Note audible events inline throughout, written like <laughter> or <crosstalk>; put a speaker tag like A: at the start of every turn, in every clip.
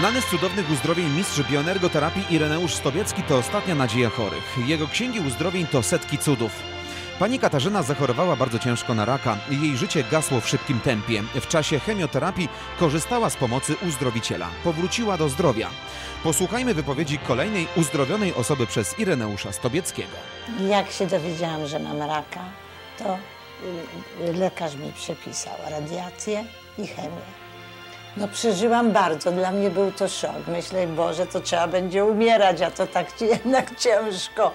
A: Znany z cudownych uzdrowień mistrz bioenergoterapii Ireneusz Stobiecki to ostatnia nadzieja chorych. Jego księgi uzdrowień to setki cudów. Pani Katarzyna zachorowała bardzo ciężko na raka. Jej życie gasło w szybkim tempie. W czasie chemioterapii korzystała z pomocy uzdrowiciela. Powróciła do zdrowia. Posłuchajmy wypowiedzi kolejnej uzdrowionej osoby przez Ireneusza Stobieckiego.
B: Jak się dowiedziałam, że mam raka, to y, lekarz mi przepisał radiację i chemię. No przeżyłam bardzo, dla mnie był to szok. Myślę, Boże, to trzeba będzie umierać, a to tak <laughs> jednak ciężko.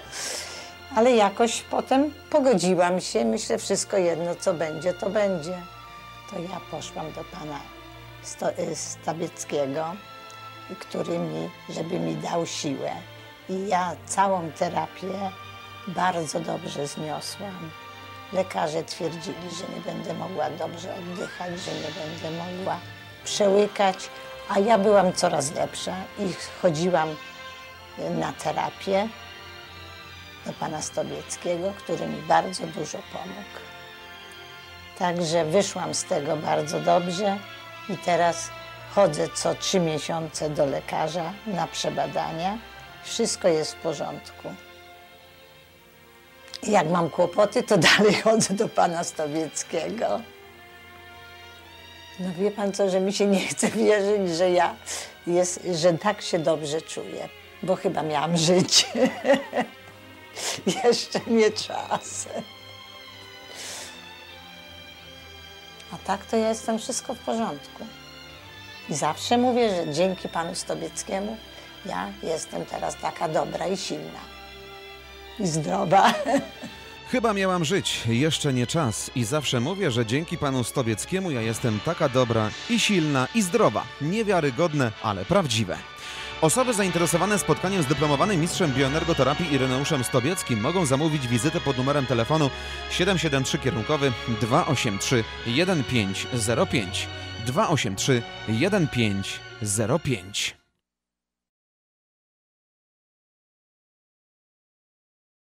B: Ale jakoś potem pogodziłam się, myślę, wszystko jedno, co będzie, to będzie. To ja poszłam do pana Sto, y, Stabieckiego, który mi, żeby mi dał siłę. I ja całą terapię bardzo dobrze zniosłam. Lekarze twierdzili, że nie będę mogła dobrze oddychać, że nie będę mogła przełykać, a ja byłam coraz lepsza i chodziłam na terapię do pana Stobieckiego, który mi bardzo dużo pomógł. Także wyszłam z tego bardzo dobrze i teraz chodzę co trzy miesiące do lekarza na przebadania. Wszystko jest w porządku. Jak mam kłopoty, to <laughs> dalej chodzę do pana Stowieckiego. No wie pan co, że mi się nie chce wierzyć, że ja jest, że tak się dobrze czuję, bo chyba miałam żyć. <laughs> Jeszcze nie czas. A tak to ja jestem wszystko w porządku. I zawsze mówię, że dzięki panu Stobieckiemu ja jestem teraz taka dobra i silna. I zdrowa. <laughs>
A: Chyba miałam żyć, jeszcze nie czas i zawsze mówię, że dzięki panu Stobieckiemu ja jestem taka dobra i silna i zdrowa. Niewiarygodne, ale prawdziwe. Osoby zainteresowane spotkaniem z dyplomowanym mistrzem bioenergoterapii Ireneuszem Stobieckim mogą zamówić wizytę pod numerem telefonu 773 kierunkowy 283 1505 283 1505